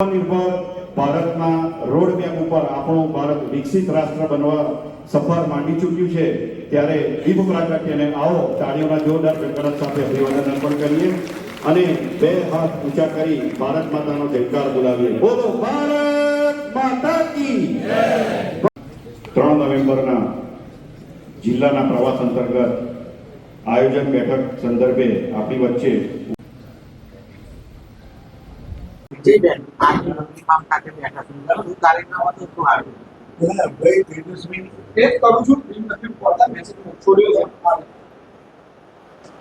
આત્મનિર્ભર ભારતના road map ઉપર આપણું ભારત વિકસિત રાષ્ટ્ર બનવા સફર માંડી ચૂક્યું છે. ત્યારે દીપ પ્રાગટ્યને આવો તાળીઓના જોરદાર ગણગણાટ સાથે અભિવાદન અર્પણ કરીએ અને બે હાથ ઊંચા કરી ભારત માતાનો જયકાર બોલાવીએ. બોલો, ભારત માતા કી ત્રણ નવેમ્બરના જિલ્લાના પ્રવાસ અંતર્ગત આયોજન બેઠક સંદર્ભે આપણી વચ્ચે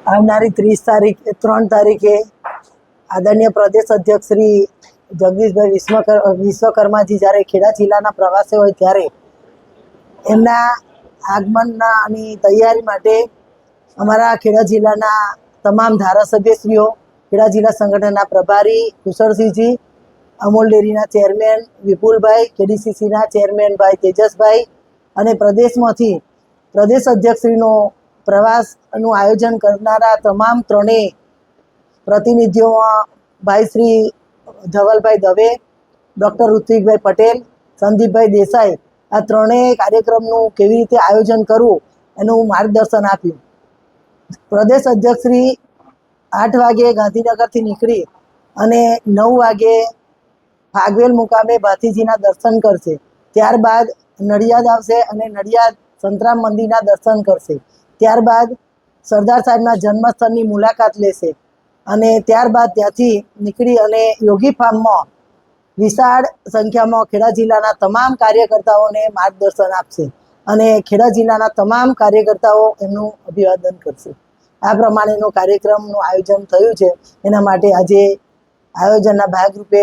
આવનારી ત્રીસ તારીખે, ત્રણ તારીખે આદરણીય પ્રદેશ અધ્યક્ષ શ્રી જગદીશભાઈ વિશ્વકર, વિશ્વકર્માજી જ્યારે ખેડા જિલ્લાના પ્રવાસે હોય ત્યારે એમના આગમનના તૈયારી માટે અમારા ખેડા જિલ્લાના તમામ ધારાસભ્યશ્રીઓ ખેડા જિલ્લા સંગઠનના પ્રભારી કુશળસિંહજી, અમૂલ ડેરીના ચેરમેન વિપુલભાઈ, કેડીસીસીના ચેરમેન ભાઈ તેજસભાઈ અને પ્રદેશમાંથી પ્રદેશ અધ્યક્ષશ્રીનો પ્રવાસનું આયોજન કરનારા તમામ ત્રણેય પ્રતિનિધિઓમાં ભાઈ શ્રી ધવલભાઈ દવે, ડૉક્ટર ઋત્વિકભાઈ પટેલ, સંદીપભાઈ દેસાઈ આ ત્રણેય કાર્યક્રમનું કેવી રીતે આયોજન કરવું એનું માર્ગદર્શન આપ્યું. પ્રદેશ અધ્યક્ષશ્રી આઠ વાગે ગાંધીનગરથી નીકળી અને નવ વાગે ફાગવેલ મુકામે ભાતીજીના દર્શન કરશે. ત્યારબાદ નડિયાદ આવશે અને નડિયાદ સંતરામ મંદિરના દર્શન કરશે. ત્યારબાદ સરદાર સાહેબના જન્મસ્થળની મુલાકાત લેશે અને ત્યારબાદ ત્યાંથી નીકળી અને યોગી ફાર્મમાં વિશાળ સંખ્યામાં ખેડા જિલ્લાના તમામ કાર્યકર્તાઓને માર્ગદર્શન આપશે અને ખેડા જિલ્લાના તમામ કાર્યકર્તાઓ એમનું અભિવાદન કરશે. આ પ્રમાણેનો કાર્યક્રમનું આયોજન થયું છે. એના માટે આજે આયોજનના ભાગરૂપે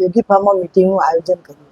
યોગી ફાર્મમાં મિટિંગનું આયોજન કર્યું.